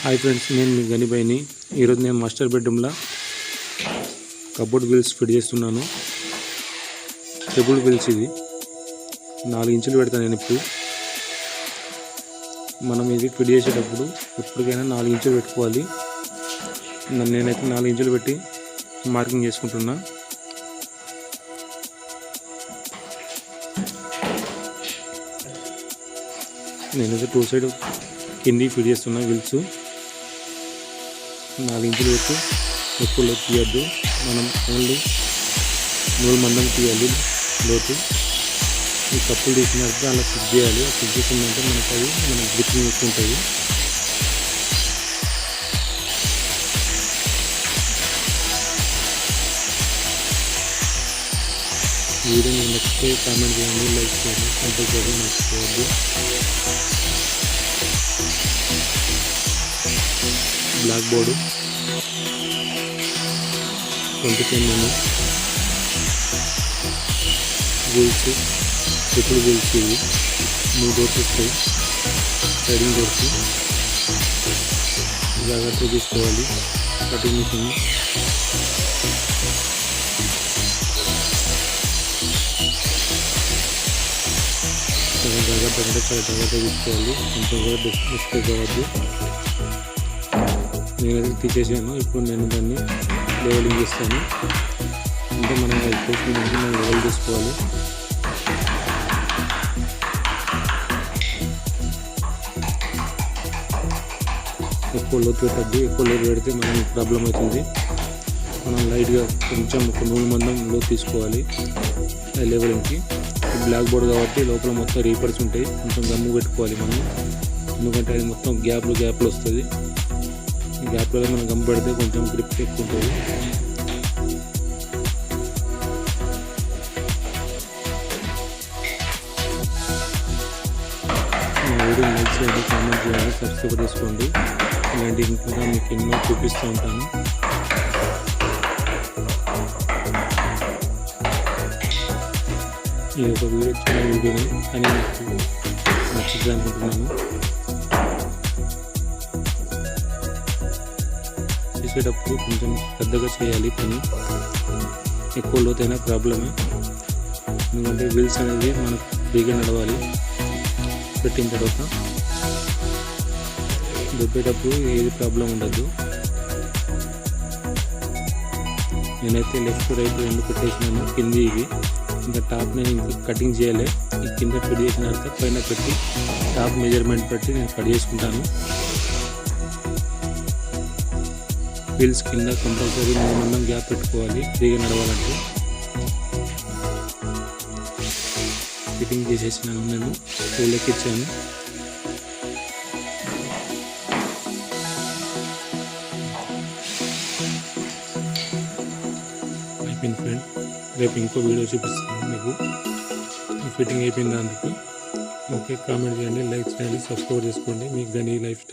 Hi friends నేను మీ గనిబాయిని ఈరోజు నేను మాస్టర్ బెడ్రూమ్లో కబోర్డ్ బిల్స్ ఫిట్ చేస్తున్నాను. టెబుల్ బిల్స్ ఇది నాలుగు ఇంచులు పెడతాను నేను ఇప్పుడు. మనం ఇది ఫిట్ చేసేటప్పుడు ఎప్పటికైనా నాలుగు ఇంచులు పెట్టుకోవాలి. నేనైతే నాలుగు ఇంచులు పెట్టి మార్కింగ్ చేసుకుంటున్నా. నేనైతే టూ సైడ్ కింది ఫిట్ చేస్తున్నా విల్స్ నాలుగు ఇంచులు పెట్టి. ఎక్కువ లోతు తీయద్దు. మనం ఓన్లీ మూడు మందం తీయాలి. లోతు. ఈ కప్పులు తీసినట్టు అలా ఫిక్స్ చేయాలి. ఫిక్స్ చేసిందంటే మనకు అవి మనం గ్రిప్పింగ్ ఎక్కువ ఉంటుంది వీడియో నచ్చితే కామెంట్ చేయండి లైక్ చేయండి కంపల్సరీ మర్చిపోవద్దు. Black board. ట్వంటీ ఫైవ్ మెను వీల్స్ ట్రిపుల్ వీల్స్ ఇవి. మూడు డోర్స్ వస్తాయి. Siding doors. జాగ్రత్తగా తీసుకోవాలి. Cutting machine. చాలా జాగ్రత్తగా అంటే చాలా జాగ్రత్తగా తీసుకోవాలి. కొంచెం కూడా మిస్టేక్ అవ్వద్దు. నేనైతే తీసేసాను. ఇప్పుడు నేను దాన్ని లెవెలింగ్ చేస్తాను. అంటే మనం అది మనం లెవెల్ తీసుకోవాలి ఎక్కువ లోతు పెట్టద్దు. ఎక్కువ లోతు పెడితే మనం ప్రాబ్లం అవుతుంది. మనం లైట్గా కొంచెం ఒక నూనె మందం లోతు తీసుకోవాలి. ఆ లెవెలింగ్కి బ్లాక్ బోర్డ్ కాబట్టి లోపల మొత్తం రీపర్స్ ఉంటాయి. కొంచెం గమ్ము పెట్టుకోవాలి మనం. ఎందుకంటే అది మొత్తం గ్యాప్లు గ్యాప్లు వస్తుంది. గ్యాప్లో మనం గమ్ పెడితే కొంచెం గ్రిప్ ఎక్కువ ఉంటుంది. వీడియో లైక్ చేయండి కామెంట్ చేయండి సబ్స్క్రైబ్ చేసుకోండి. ఇలాంటి ఇంకా మీకు ఎన్నో చూపిస్తూ ఉంటాను. ఈ యొక్క వీడియో చిన్న వీడియోని అని నాకు నచ్చింది అనుకుంటున్నాను. చేసేటప్పుడు కొంచెం పెద్దగా చేయాలి పని. ఎక్కువ లోతైన ప్రాబ్లమే. ఎందుకంటే వీల్స్ అనేది మనకు ఫ్రీగా నడవాలి. పెట్టిన తర్వాత దొబ్బేటప్పుడు ఏది ప్రాబ్లం ఉండదు. నేనైతే లెఫ్ట్ రైట్ రెండు పెట్టేసినాను కింది ఇవి. ఇంకా టాప్ నేను ఇంకా కటింగ్ చేయలే. ఈ కింద ఫిట్ చేసిన తర్వాత పైన పెట్టి టాప్ మెజర్మెంట్ పెట్టి నేను కట్ చేసుకుంటాను. వీల్స్ కింద కంపల్సరీ మూడు గ్యాప్ పెట్టుకోవాలి ఫ్రీగా నడవాలంటే. ఫిట్టింగ్ చేసేసినాను నేను పూలకి ఇచ్చాను అయిపోయింది ఫ్రెండ్ రేపు ఇంకో వీడియో చూపిస్తాను మీకు. ఫిట్టింగ్ అయిపోయింది అందుకు ఓకే కామెంట్ చేయండి లైక్ చేయండి సబ్స్క్రైబ్ చేసుకోండి. మీకు కానీ లైఫ్ స్టైల్